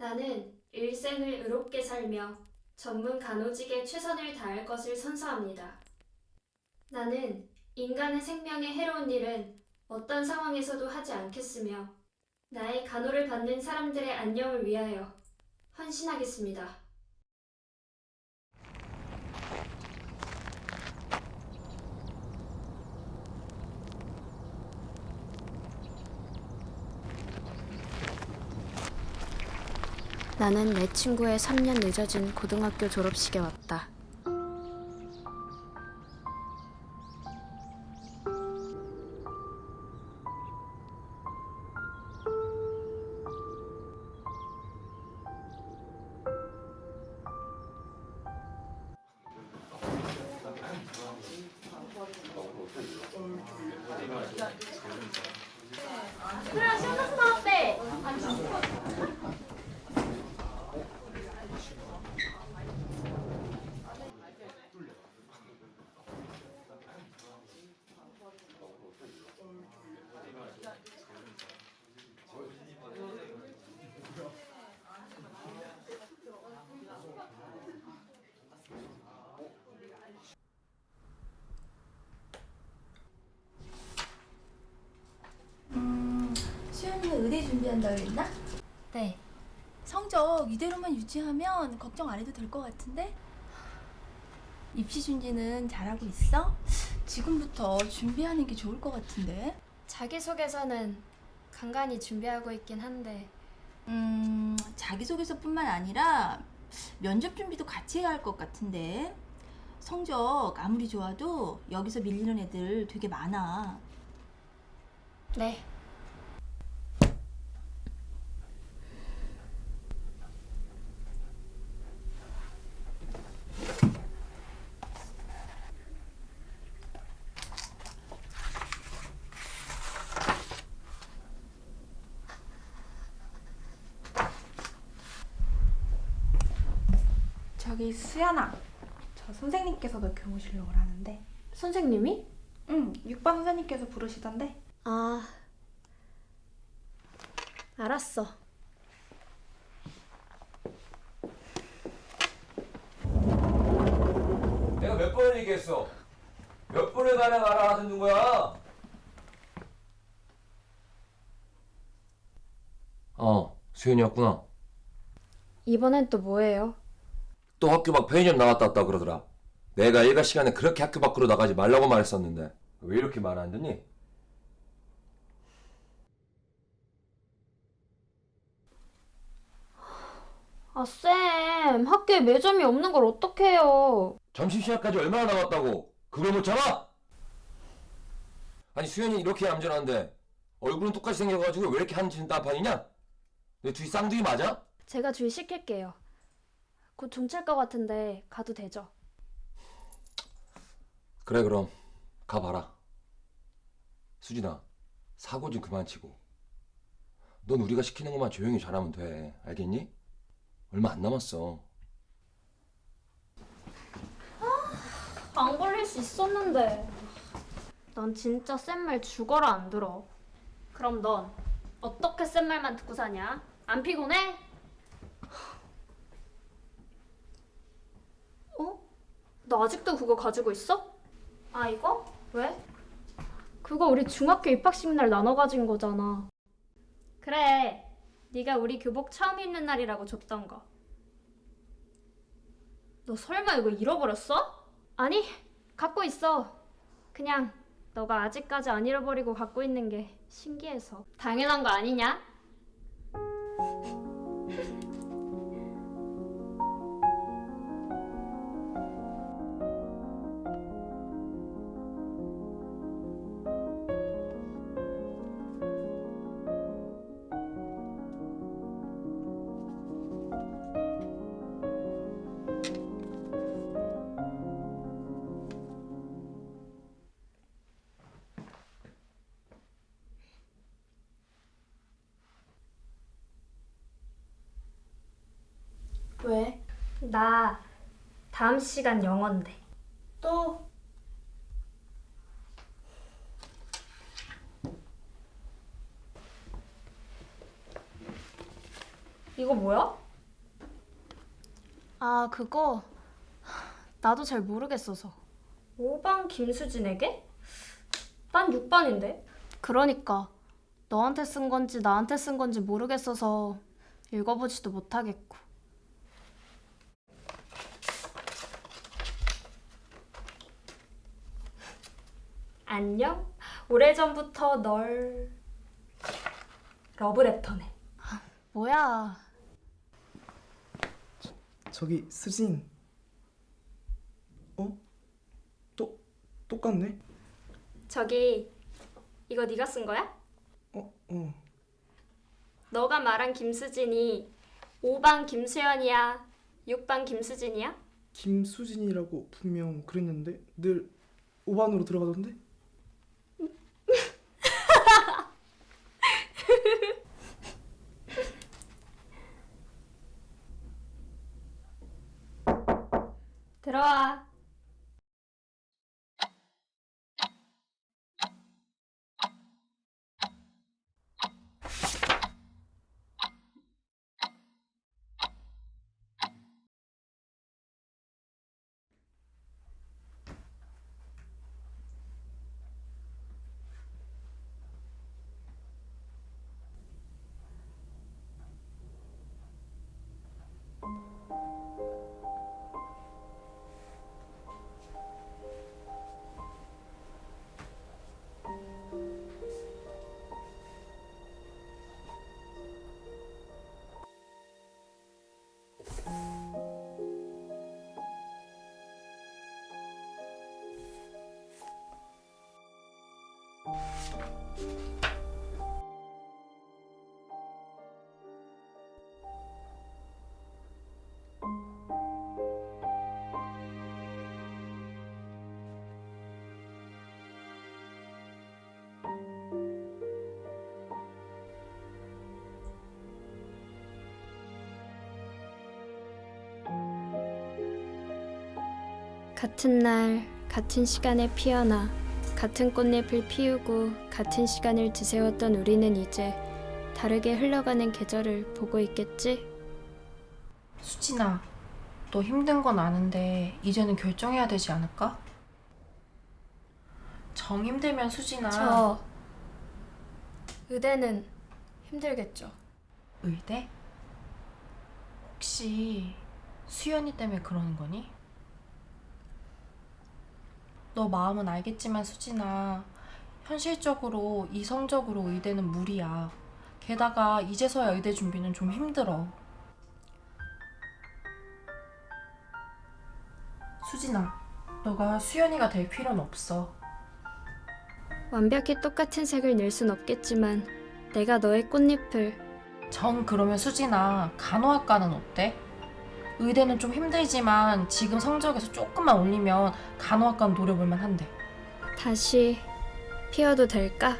나는 일생을 의롭게 살며 전문 간호직에 최선을 다할 것을 선서합니다. 나는 인간의 생명에 해로운 일은 어떤 상황에서도 하지 않겠으며 나의 간호를 받는 사람들의 안녕을 위하여 헌신하겠습니다. 나는 내 친구의 3년 늦어진 고등학교 졸업식에 왔다. 준비한다고 했나? 네. 성적 이대로만 유지하면 걱정 안 해도 될 것 같은데? 입시 준비는 잘하고 있어? 지금부터 준비하는 게 좋을 것 같은데? 자기소개서는 간간히 준비하고 있긴 한데 음, 자기소개서뿐만 아니라 면접 준비도 같이 해야 할 것 같은데? 성적 아무리 좋아도 여기서 밀리는 애들 되게 많아. 네. 저기 수연아 저 선생님께서도 교무 실력을 하는데 선생님이? 응 6반 선생님께서 부르시던데 아. 알았어. 내가 몇 번을 얘기했어? 몇 번을 가냐 말아 듣는 거야? 어, 수현이었구나. 이번엔 또 뭐예요? 또 학교 밖 편의점 나갔다 왔다 그러더라. 내가 일과 시간에 그렇게 학교 밖으로 나가지 말라고 말했었는데 왜 이렇게 말 안 듣니? 아, 쌤. 학교에 매점이 없는 걸 어떡해요. 점심시간까지 얼마나 남았다고? 그걸 못 참아? 아니 수현이 이렇게 얌전한데 얼굴은 똑같이 생겨가지고 왜 이렇게 한치는 딴판이냐? 내 둘이 쌍둥이 맞아? 제가 주의 시킬게요. 곧 종칠 것 같은데 가도 되죠? 그래 그럼 가봐라 수진아 사고 좀 그만 치고 넌 우리가 시키는 것만 조용히 잘하면 돼 알겠니? 얼마 안 남았어 안 걸릴 수 있었는데. 넌 진짜 쌤말 죽어라 안 들어. 그럼 넌 어떻게 쌤 말만 듣고 사냐? 안 피곤해? 어? 너 아직도 그거 가지고 있어? 아 이거? 왜? 그거 우리 중학교 입학식 날 나눠 가진 거잖아. 그래. 네가 우리 교복 처음 입는 날이라고 줬던 거. 너 설마 이거 잃어버렸어? 아니, 갖고 있어. 그냥 너가 아직까지 안 잃어버리고 갖고 있는 게 신기해서. 당연한 거 아니냐? 왜? 나 다음 시간 영어인데. 또? 이거 뭐야? 아, 그거 나도 잘 모르겠어서. 5반 김수진에게? 난 6반인데. 그러니까 너한테 쓴 건지 나한테 쓴 건지 모르겠어서 읽어보지도 못하겠고. 안녕? 오래전부터 널 러브레터네. 뭐야? 저기 수진 어? 또 똑같네? 저기 이거 네가 쓴 거야? 어? 어 너가 말한 김수진이 5반 김수연이야? 6반 김수진이야? 김수진이라고 분명 그랬는데 늘 5반으로 들어가던데? 들어와. 같은 날, 같은 시간에 피어나 같은 꽃잎을 피우고 같은 시간을 지새웠던 우리는 이제 다르게 흘러가는 계절을 보고 있겠지? 수진아, 너 힘든 건 아는데 이제는 결정해야 되지 않을까? 정 힘들면 수진아 저 의대는 힘들겠죠. 의대? 혹시 수연이 때문에 그러는 거니? 너 마음은 알겠지만 수진아 현실적으로 이성적으로 의대는 무리야. 게다가 이제서야 의대 준비는 좀 힘들어. 수진아 너가 수연이가 될 필요는 없어. 완벽히 똑같은 색을 낼 순 없겠지만 내가 너의 꽃잎을. 정 그러면 수진아 간호학과는 어때? 의대는 좀 힘들지만 지금 성적에서 조금만 올리면 간호학과는 노려볼 만 한데 다시 피워도 될까?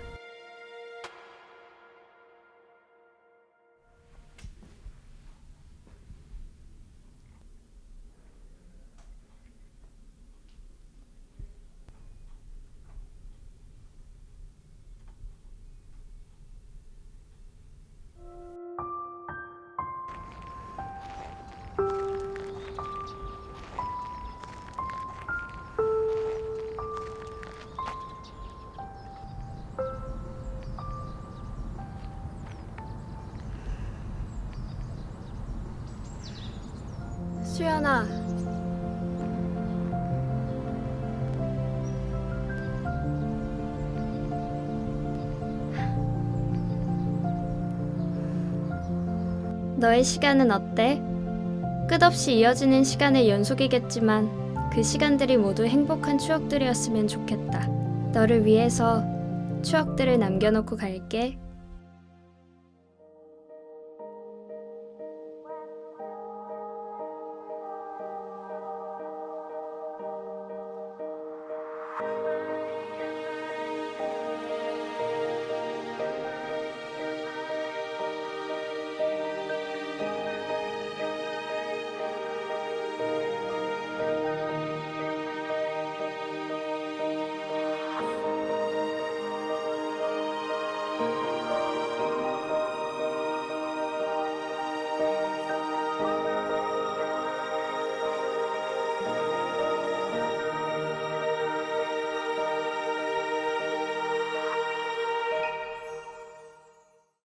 수연아, 너의 시간은 어때? 끝없이 이어지는 시간의 연속이겠지만 그 시간들이 모두 행복한 추억들이었으면 좋겠다. 너를 위해서 추억들을 남겨놓고 갈게.